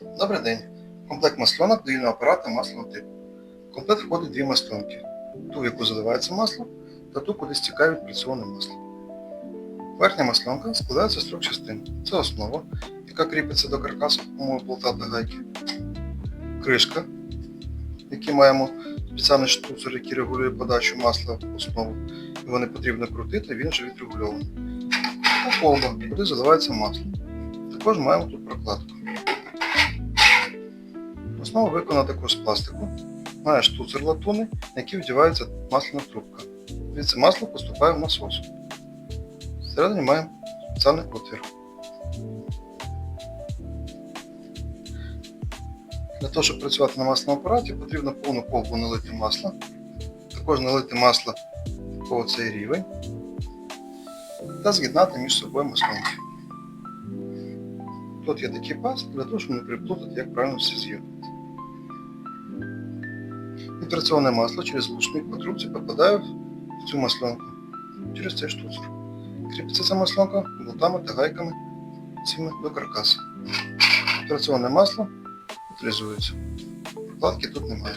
Добрий день. Комплект масльонок до вільного апарата масляного типу. В комплект входить дві масльонки. Ту, в яку заливається масло, та ту, куди стікає відпрацьоване масло. Верхня масльонка складається з трьох частин. Це основа, яка кріпиться до каркасу умови болта та гайки. Кришка, в якій маємо спеціальний штуцер, який регулює подачу масла в основу. Його не потрібно крутити, він вже відрегульований. Та колба, куди заливається масло. Також маємо тут прокладку. Основа виконана також з пластику. Має штуцер латуни, на який вдівається масляна трубка. Звідси масло поступає в насос. Всередині маємо спеціальний отвір. Для того, щоб працювати на масляному апараті, потрібно повну колбу налити масла. Також налити масло по цей рівень та з'єднати між собою маслянки. Тут є такий паз для того, щоб не приплутати, як правильно все з'єднати. Відпрацьоване масло через лучник по трубці попадає в цю маслянку через цей штуцер. Кріпиться ця маслянка болтами та гайками цими до каркаса. Відпрацьоване масло утилізується. Прокладки тут немає.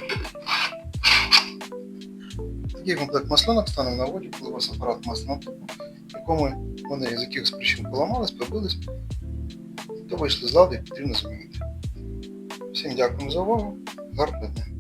Такий комплект маслянок стане на воді, коли у вас апарат масляного в якому вони з якихось причин поламались, побились, то вийшли з ладу і потрібно замінити. Всім дякую за увагу. Гарного дня!